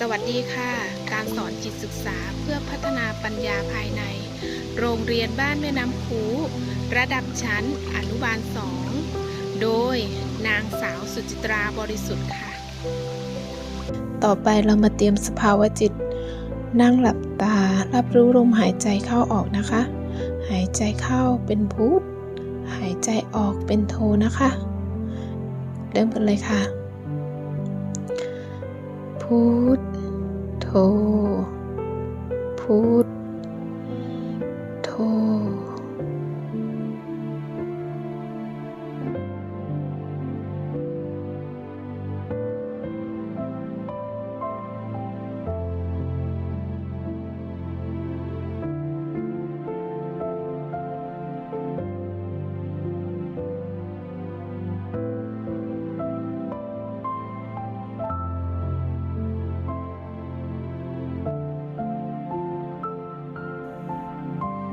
สวัสดีค่ะ การสอนจิตศึกษาเพื่อพัฒนาปัญญาภายใน โรงเรียนบ้านแม่น้ำคูระดับชั้นอนุบาลสอง โดยนางสาวสุจิตราบริสุทธิ์ค่ะ ต่อไปเรามาเตรียมสภาวะจิต นั่งหลับตารับรู้ลมหายใจเข้าออกนะคะ หายใจเข้าเป็นพุทหายใจออกเป็นโทนะคะ เริ่มกันเลยค่ะ พุทโธพุท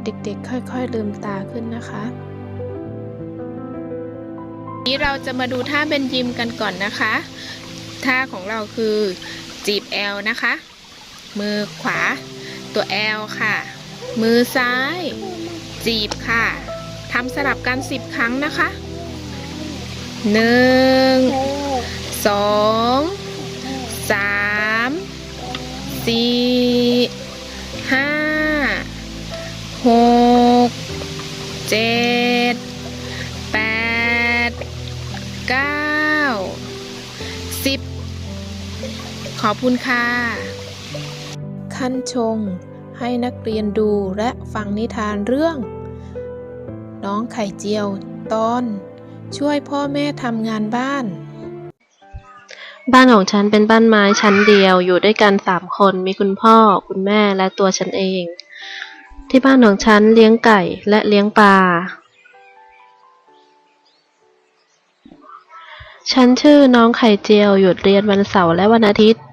เด็กๆ ค่อยๆ ลืมตาขึ้นนะคะนี้เราจะมาดูท่าเบนยิมกันก่อนนะคะ ท่าของเราคือจีบแอลนะคะ มือขวา ตัวแอลค่ะ มือซ้าย จีบค่ะทำสลับกันสิบครั้งนะคะหนึ่งสองสามสี่ เจ็ดแปดเก้าสิบขอบคุณค่ะ ขั้นชงให้นักเรียนดูและฟังนิทานเรื่อง น้องไข่เจียวตอน ช่วยพ่อแม่ทำงานบ้าน บ้านของฉันเป็นบ้านไม้ชั้นเดียวอยู่ด้วยกันสามคนมีคุณพ่อ คุณแม่และตัวฉันเอง ที่บ้านของฉันเลี้ยงไก่และเลี้ยงปลา ฉันชื่อน้องไข่เจียวหยุดเรียนวันเสาร์และวันอาทิตย์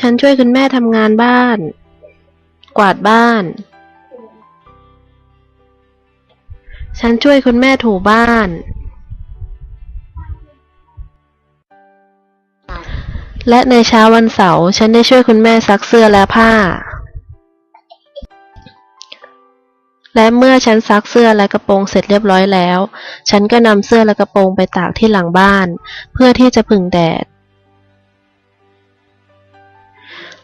ฉันช่วยคุณแม่ทำงานบ้าน กวาดบ้าน ฉันช่วยคุณแม่ถูบ้าน และในเช้าวันเสาร์ฉันได้ช่วยคุณแม่ซักเสื้อและผ้า และเมื่อฉันซักเสื้อและกระโปรงเสร็จเรียบร้อยแล้ว ฉันก็นำเสื้อและกระโปรงไปตากที่หลังบ้าน เพื่อที่จะผึ่งแดด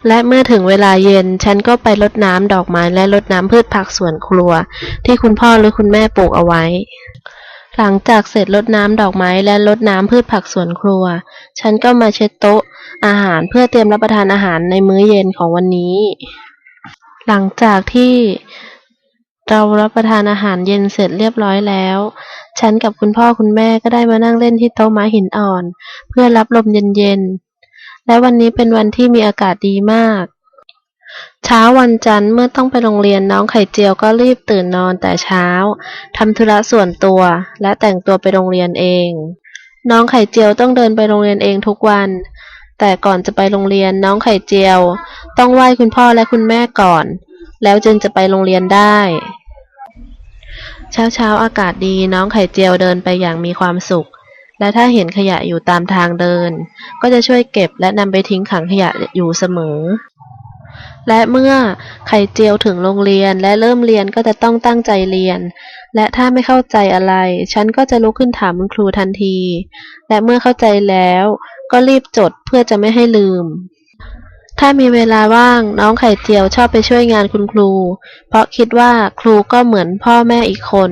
และเมื่อถึงเวลาเย็น ฉันก็ไปรดน้ำดอกไม้และรดน้ำพืชผักสวนครัว ที่คุณพ่อหรือคุณแม่ปลูกเอาไว้ หลังจากเสร็จรดน้ำดอกไม้และรดน้ำพืชผักสวนครัว ฉันก็มาเช็ดโต๊ะอาหารเพื่อเตรียมรับประทานอาหารในมื้อเย็นของวันนี้ หลังจากที่ เรารับประทานอาหารเย็นเสร็จเรียบร้อยแล้ว ฉันกับคุณพ่อคุณแม่ก็ได้มานั่งเล่นที่โต๊ะไม้หินอ่อน เพื่อรับลมเย็นๆ และวันนี้เป็นวันที่มีอากาศดีมาก เช้าวันจันทร์เมื่อต้องไปโรงเรียนน้องไข่เจียวก็รีบตื่นนอนแต่เช้าทำธุระส่วนตัว และแต่งตัวไปโรงเรียนเอง น้องไข่เจียวต้องเดินไปโรงเรียนเองทุกวัน แต่ก่อนจะไปโรงเรียนน้องไข่เจียว ต้องไหว้คุณพ่อและคุณแม่ก่อน แล้วจึงจะไปโรงเรียนได้ เช้าเช้าๆอากาศดีน้องไข่เจียวเดินไปอย่างมีความสุข และถ้าเห็นขยะอยู่ตามทางเดิน ก็จะช่วยเก็บและนำไปทิ้งขังขยะอยู่เสมอ และเมื่อไข่เจียวถึงโรงเรียนและเริ่มเรียนก็จะต้องตั้งใจเรียน และถ้าไม่เข้าใจอะไร ฉันก็จะลุกขึ้นถามคุณครูทันที และเมื่อเข้าใจแล้วก็รีบจดเพื่อจะไม่ให้ลืม ถ้ามีเวลาว่างน้องไข่เจียวชอบไปช่วยงานคุณครู เพราะคิดว่าครูก็เหมือนพ่อแม่อีกคน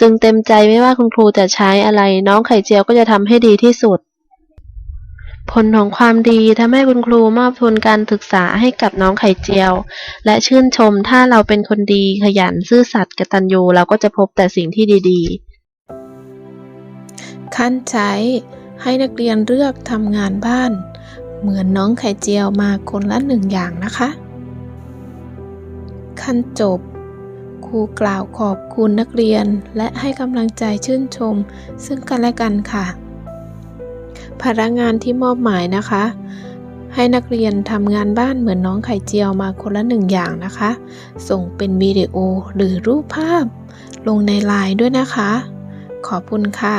จึงเต็มใจไม่ว่าคุณครูจะใช้อะไร น้องไข่เจียวก็จะทำให้ดีที่สุด ผลของความดีทำให้คุณครูมอบทุนการศึกษาให้กับน้องไข่เจียว และชื่นชมถ้าเราเป็นคนดีขยันซื่อสัตย์กตัญญูเราก็จะพบแต่สิ่งที่ดีๆ ขั้นใช้ให้นักเรียนเลือกทำงานบ้าน เหมือนน้องไข่เจียวมาคนละหนึ่งอย่างนะคะ ขั้นจบ ครูกล่าวขอบคุณนักเรียนและให้กำลังใจชื่นชม ซึ่งกันและกันค่ะภาระงานที่มอบหมายนะคะ ให้นักเรียนทำงานบ้านเหมือนน้องไข่เจียวมาคนละหนึ่งอย่างนะคะ ส่งเป็นวิดีโอหรือรูปภาพ ลงในไลน์ด้วยนะคะ ขอบคุณค่ะ